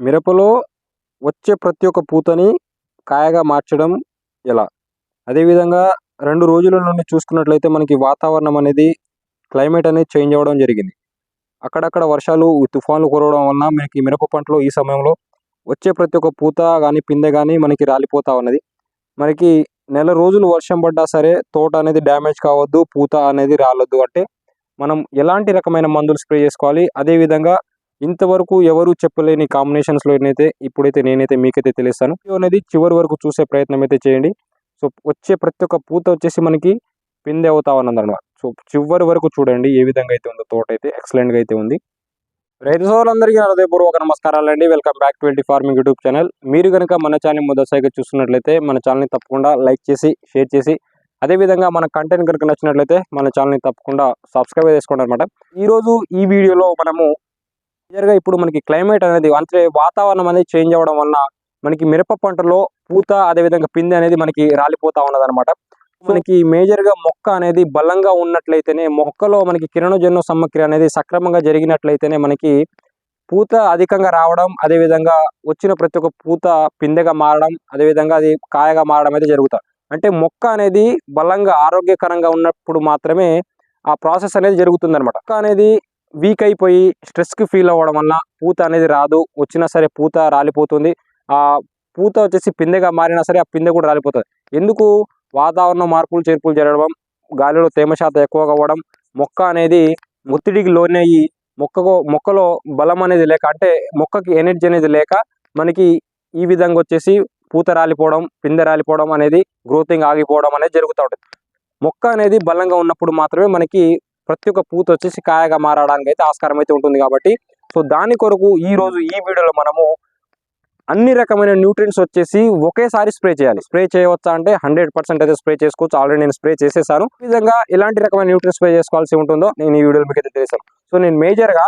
మిరపలో వచ్చే ప్రతి ఒక్క పూతని కాయగా మార్చడం ఎలా? అదేవిధంగా రెండు రోజుల నుండి చూసుకున్నట్లయితే మనకి వాతావరణం అనేది క్లైమేట్ అనేది చేంజ్ అవ్వడం జరిగింది. అక్కడక్కడ వర్షాలు తుఫాన్లు కురవడం వలన మనకి మిరప పంటలో ఈ సమయంలో వచ్చే ప్రతి ఒక్క పూత కానీ పిందె కానీ మనకి రాలిపోతా ఉన్నది. మనకి నెల రోజులు వర్షం పడ్డా సరే తోట అనేది డ్యామేజ్ కావద్దు పూత అనేది రాలొద్దు అంటే మనం ఎలాంటి రకమైన మందులు స్ప్రే చేసుకోవాలి? అదేవిధంగా ఇంతవరకు ఎవరు చెప్పలేని కాంబినేషన్స్లో అయితే ఇప్పుడైతే నేనైతే మీకైతే తెలుస్తాను. వీడియో అనేది చివరి వరకు చూసే ప్రయత్నం అయితే చేయండి. సో వచ్చే ప్రతి ఒక్క పూత వచ్చేసి మనకి పిందె అవుతా ఉన్నది అనమాట సో చివరి వరకు చూడండి ఏ విధంగా అయితే ఉందో తోట అయితే ఎక్సలెంట్గా అయితే ఉంది. రైతు సోదరులందరికీ హృదయపూర్వక నమస్కారాలు అండి. Welcome back twenty farming YouTube channel మీరు కనుక మన ఛానల్ మొదటిసారిగా చూస్తున్నట్లయితే మన ఛానల్ని తప్పకుండా లైక్ చేసి షేర్ చేసి అదేవిధంగా మన కంటెంట్ కనుక నచ్చినట్లయితే మన ఛానల్ని తప్పకుండా సబ్స్క్రైబ్ చేసుకోండి అనమాట ఈరోజు ఈ వీడియోలో మనము క్లియర్గా ఇప్పుడు మనకి క్లైమేట్ అనేది అంటే వాతావరణం అనేది చేంజ్ అవ్వడం వలన మనకి మిరప పంటలో పూత అదేవిధంగా పిందె అనేది మనకి రాలిపోతా ఉన్నదనమాట మనకి మేజర్గా మొక్క అనేది బలంగా ఉన్నట్లయితేనే మొక్కలో మనకి కిరణజన్ను సమక్రియ అనేది సక్రమంగా జరిగినట్లయితేనే మనకి పూత అధికంగా రావడం అదేవిధంగా వచ్చిన ప్రతి ఒక్క పూత పిందెగా మారడం అదేవిధంగా అది కాయగా మారడం అయితే జరుగుతుంది అంటే మొక్క అనేది బలంగా ఆరోగ్యకరంగా ఉన్నప్పుడు మాత్రమే ఆ ప్రాసెస్ అనేది జరుగుతుంది అనమాట మొక్క అనేది వీక్ అయిపోయి స్ట్రెస్కి ఫీల్ అవ్వడం వల్ల పూత అనేది రాదు. వచ్చినా సరే పూత రాలిపోతుంది. ఆ పూత వచ్చేసి పిందెగా మారినా సరే ఆ పిందె కూడా రాలిపోతుంది. ఎందుకు? వాతావరణ మార్పులు చేర్పులు జరగడం గాలిలో తేమ శాతం ఎక్కువగా అవ్వడం మొక్క అనేది ఒత్తిడికి లోనయ్యి మొక్కకు మొక్కలో బలం అనేది లేక అంటే మొక్కకి ఎనర్జీ అనేది లేక మనకి ఈ విధంగా వచ్చేసి పూత రాలిపోవడం పిందె రాలిపోవడం అనేది గ్రోతింగ్ ఆగిపోవడం అనేది జరుగుతూ ఉంటుంది. మొక్క అనేది బలంగా ఉన్నప్పుడు మాత్రమే మనకి ప్రతి ఒక్క పూత వచ్చేసి కాయగా మారడానికి అయితే ఆస్కారం అయితే ఉంటుంది కాబట్టి సో దాని కొరకు ఈ రోజు ఈ వీడియోలో మనము అన్ని రకమైన న్యూట్రియన్స్ వచ్చేసి ఒకేసారి స్ప్రే చేయాలి. స్ప్రే చేయవచ్చా అంటే హండ్రెడ్ పర్సెంట్ అయితే స్ప్రే చేసుకోవచ్చు. ఆల్రెడీ నేను స్ప్రే చేసేసాను. ఈ విధంగా ఎలాంటి రకమైన న్యూట్రియన్స్ స్ప్రే చేసుకోవాల్సి ఉంటుందో నేను ఈ వీడియోలో మీకు అయితే తెలిసాను సో నేను మేజర్గా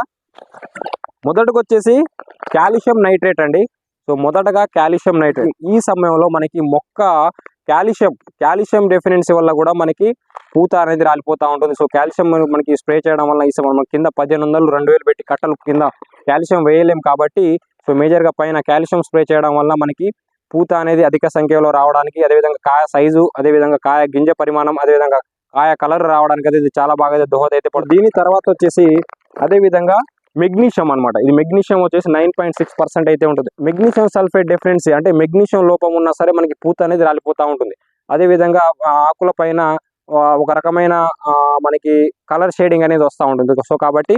మొదటకు వచ్చేసి కాల్షియం నైట్రేట్ అండి. సో మొదటగా కాల్షియం నైట్రేట్. ఈ సమయంలో మనకి మొక్క కాల్షియం కాల్షియం డెఫినెన్సీ వల్ల కూడా మనకి పూత అనేది రాలిపోతూ ఉంటుంది. సో కాల్షియం మనకి స్ప్రే చేయడం వల్ల ఈ మనం కింద పదిహేను వందలు రెండు వేలు పెట్టి కట్టలు కింద కాల్షియం వేయలేం కాబట్టి సో మేజర్గా పైన కాల్షియం స్ప్రే చేయడం వల్ల మనకి పూత అనేది అధిక సంఖ్యలో రావడానికి అదేవిధంగా కాయ సైజు అదేవిధంగా కాయ గింజ పరిమాణం అదేవిధంగా కాయ కలర్ రావడానికి అయితే ఇది చాలా బాగా దోహదైతే పడుతుంది. దీని తర్వాత వచ్చేసి అదేవిధంగా మెగ్నీషియం అనమాట ఇది మెగ్నీషియం వచ్చేసి నైన్ పాయింట్ సిక్స్ పర్సెంట్ అయితే ఉంటుంది. మెగ్నీషియం సల్ఫేట్ డెఫినెన్సీ అంటే మెగ్నీషియం లోపం ఉన్నా సరే మనకి పూత అనేది రాలిపోతూ ఉంటుంది. అదేవిధంగా ఆకుల పైన ఒక రకమైన మనకి కలర్ షేడింగ్ అనేది వస్తూ ఉంటుంది. సో కాబట్టి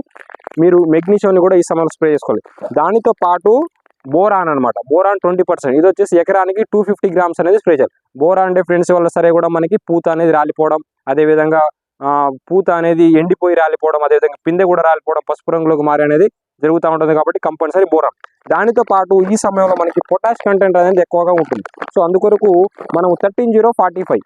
మీరు మెగ్నీషియంని కూడా ఈ సమయంలో స్ప్రే చేసుకోవాలి. దానితో పాటు బోరాన్ అనమాట బోరాన్ ట్వంటీ పర్సెంట్. ఇది వచ్చేసి ఎకరానికి టూ ఫిఫ్టీ గ్రామ్స్ అనేది స్ప్రే చేయాలి. బోరాన్ డిఫరెన్స్ వల్ల సరే కూడా మనకి పూత అనేది రాలిపోవడం అదేవిధంగా పూత అనేది ఎండిపోయి రాలిపోవడం అదేవిధంగా పిందె కూడా రాలిపోవడం పసుపు రంగులోకి మారి అనేది జరుగుతూ ఉంటుంది కాబట్టి కంపల్సరీ బోరం దానితో పాటు ఈ సమయంలో మనకి పొటాష్ కంటెంట్ అనేది ఎక్కువగా ఉంటుంది. సో అందుకొరకు మనం thirteen zero forty five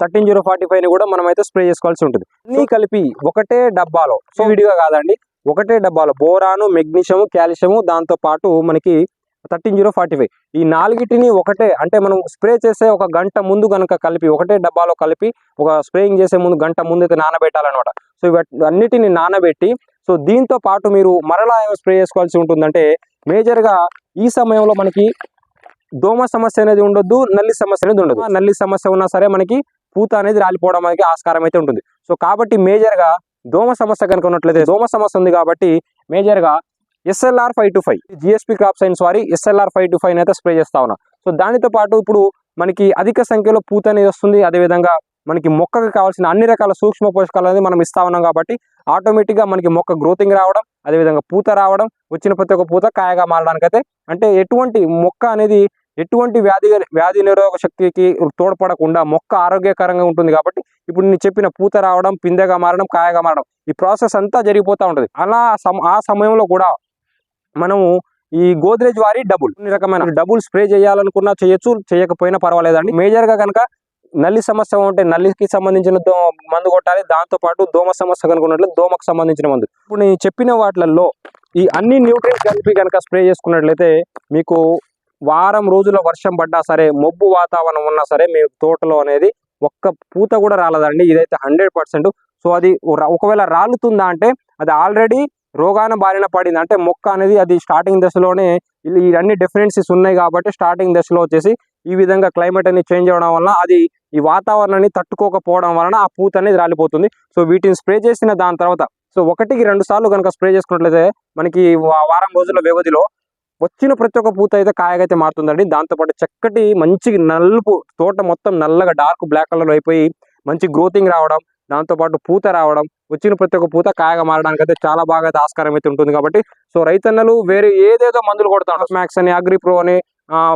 thirteen zero forty ఫైవ్ని కూడా మనం అయితే స్ప్రే చేసుకోవాల్సి ఉంటుంది. అన్నీ కలిపి ఒకటే డబ్బాలో సో విడిగా కాదండి ఒకటే డబ్బాలో బోరాను మెగ్నీషియము కాల్షియము దాంతో పాటు మనకి థర్టీన్ జీరో ఫార్టీ ఫైవ్ ఈ నాలుగిటిని ఒకటే అంటే మనం స్ప్రే చేసే ఒక గంట ముందు కనుక కలిపి ఒకటే డబ్బాలో కలిపి ఒక స్ప్రేయింగ్ చేసే ముందు గంట ముందు అయితే నానబెట్టాలన్నమాట. సో అన్నిటిని నానబెట్టి సో దీంతో పాటు మీరు మరలా ఏం స్ప్రే చేసుకోవాల్సి ఉంటుందంటే మేజర్గా ఈ సమయంలో మనకి దోమ సమస్య అనేది ఉండొద్దు నల్లి సమస్య అనేది ఉండదు. నల్లి సమస్య ఉన్నా సరే మనకి పూత అనేది రాలిపోవడం అనేది ఆస్కారం అయితే ఉంటుంది. సో కాబట్టి మేజర్గా దోమ సమస్య కనుక ఉన్నట్లయితే దోమ సమస్య ఉంది కాబట్టి మేజర్గా SLR five two five. GSP crop science వారి ఎస్ఎల్ఆర్ ఫైవ్ టు ఫైవ్ అయితే స్ప్రే చేస్తా ఉన్నా. సో దానితో పాటు ఇప్పుడు మనకి అధిక సంఖ్యలో పూత అనేది వస్తుంది. అదేవిధంగా మనకి మొక్కకు కావాల్సిన అన్ని రకాల సూక్ష్మ పోషకాలు అనేది మనం ఇస్తా ఉన్నాం కాబట్టి ఆటోమేటిక్గా మనకి మొక్క గ్రోతింగ్ రావడం అదేవిధంగా పూత రావడం వచ్చిన ప్రతి ఒక్క పూత కాయగా మారడానికైతే అంటే ఎటువంటి మొక్క అనేది ఎటువంటి వ్యాధి వ్యాధి నిరోధక శక్తికి తోడ్పడకుండా మొక్క ఆరోగ్యకరంగా ఉంటుంది కాబట్టి ఇప్పుడు నేను చెప్పిన పూత రావడం పిందెగా మారడం కాయగా మారడం ఈ ప్రాసెస్ అంతా జరిగిపోతూ ఉంటుంది. అలా ఆ సమయంలో కూడా మనము ఈ గోద్రేజ్ వారి డబుల్. కొన్ని రకమైన డబుల్ స్ప్రే చేయాలనుకున్నా చేయొచ్చు చేయకపోయినా పర్వాలేదండి. మేజర్గా కనుక నల్లి సమస్య ఉంటే నల్లికి సంబంధించిన దో మందు కొట్టాలి. దాంతో పాటు దోమ సమస్య కనుకున్నట్లు దోమకు సంబంధించిన మందు. ఇప్పుడు నేను చెప్పిన వాటిలలో ఈ అన్ని న్యూట్రియన్స్ కలిపి కనుక స్ప్రే చేసుకున్నట్లయితే మీకు వారం రోజుల వర్షం పడ్డా సరే మబ్బు వాతావరణం ఉన్నా సరే మీ తోటలో అనేది ఒక్క పూత కూడా రాలదండి. ఇదైతే హండ్రెడ్ పర్సెంట్. సో అది ఒకవేళ రాలుతుందా అంటే అది ఆల్రెడీ రోగాన బారిన పడింది. అంటే మొక్క అనేది అది స్టార్టింగ్ దశలోనే ఇవన్నీ డిఫరెన్సెస్ ఉన్నాయి కాబట్టి స్టార్టింగ్ దశలో వచ్చేసి ఈ విధంగా క్లైమేట్ అనేది చేంజ్ అవ్వడం వల్ల అది ఈ వాతావరణాన్ని తట్టుకోకపోవడం వలన ఆ పూత అనేది రాలిపోతుంది. సో వీటిని స్ప్రే చేసిన దాని తర్వాత సో ఒకటికి రెండు సార్లు కనుక స్ప్రే చేసుకున్నట్లయితే మనకి వారం రోజుల వ్యవధిలో వచ్చిన ప్రతి ఒక్క పూత అయితే కాయగైతే మారుతుందండి. దాంతోపాటు చక్కటి మంచి నలుపు తోట మొత్తం నల్లగా డార్క్ బ్లాక్ కలర్ అయిపోయి మంచి గ్రోతింగ్ రావడం దాంతోపాటు పూత రావడం వచ్చిన ప్రతి ఒక్క పూత కాయగా మారడానికి అయితే చాలా బాగా అయితే ఆస్కారం అయితే ఉంటుంది కాబట్టి సో రైతన్నలు వేరే ఏదేదో మందులు కొడతారు. మ్యాక్స్ అని అగ్రి ప్రో అని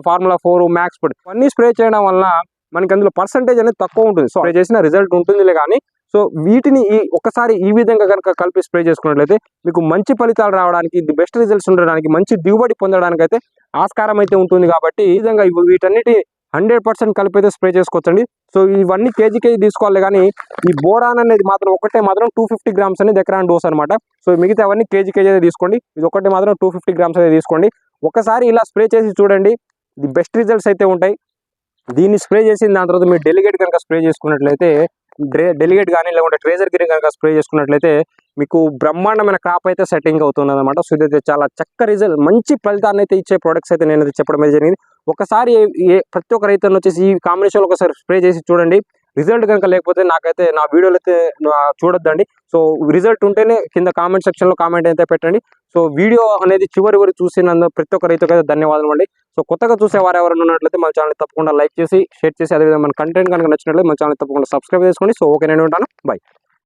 ఫార్ములా ఫోర్ మ్యాక్స్ ఫుడ్ అన్ని స్ప్రే చేయడం వలన మనకి అందులో పర్సంటేజ్ అనేది తక్కువ ఉంటుంది. సో స్ప్రే చేసిన రిజల్ట్ ఉంటుందిలే కానీ సో వీటిని ఈ ఒకసారి ఈ విధంగా కనుక కలిపి స్ప్రే చేసుకున్నట్లయితే మీకు మంచి ఫలితాలు రావడానికి ది బెస్ట్ రిజల్ట్స్ ఉండడానికి మంచి దిగుబడి పొందడానికి అయితే ఆస్కారం అయితే ఉంటుంది కాబట్టి ఈ విధంగా వీటన్నిటి హండ్రెడ్ పర్సెంట్ కలిపి అయితే స్ప్రే చేసుకోవచ్చండి. సో ఇవన్నీ కేజీ కేజీ తీసుకోవాలి కానీ ఈ బోరాన్ అనేది మాత్రం ఒకటే మాత్రం టూ ఫిఫ్టీ గ్రామ్స్ అనేది ఎకరాన్ డోస్ అనమాట సో మిగతా అవన్నీ కేజీ కేజీ అయితే తీసుకోండి. ఇది ఒకటి మాత్రం టూ ఫిఫ్టీ గ్రామ్స్ అయితే తీసుకోండి. ఒకసారి ఇలా స్ప్రే చేసి చూడండి. ది బెస్ట్ రిజల్ట్స్ అయితే ఉంటాయి. దీన్ని స్ప్రే చేసిన దాని తర్వాత మీరు డెలిగేట్ కనుక స్ప్రే చేసుకున్నట్లయితే డెలిగేట్ కానీ లేకుంటే ట్రేజర్ గ్రీన్ కనుక స్ప్రే చేసుకున్నట్లయితే మీకు బ్రహ్మాండమైన క్రాప్ అయితే సెట్టింగ్ అవుతుంది అనమాట సో ఇదైతే చాలా చక్క రిజల్ట్ మంచి ఫలితాన్ని అయితే ఇచ్చే ప్రొడక్ట్స్ అయితే నేను అయితే చెప్పడం అయితే జరిగింది. ఒకసారి ఏ- ప్రతి ఒక్క రైతులను వచ్చేసి ఈ కాంబినేషన్లో ఒకసారి స్ప్రే చేసి చూడండి. రిజల్ట్ కనుక లేకపోతే నాకైతే నా వీడియోలు అయితే చూడొద్దండి. సో రిజల్ట్ ఉంటేనే కింద కామెంట్ సెక్షన్లో కామెంట్ అయితే పెట్టండి. సో వీడియో అనేది చివరి వరకు చూసినందు ప్రతి ఒక్క రైతుకైతే అయితే ధన్యవాదాలు అండి. సో కొత్తగా చూసే వారు ఎవరైనా ఉన్నట్లయితే మన ఛానల్ తప్పకుండా లైక్ చేసి షేర్ చేసి అదేవిధంగా మన కంటెంట్ కనుక నచ్చినట్లయితే మన ఛానల్ తప్పకుండా సబ్స్క్రైబ్ చేసుకోండి. సో ఓకే నేను ఉంటాను. బై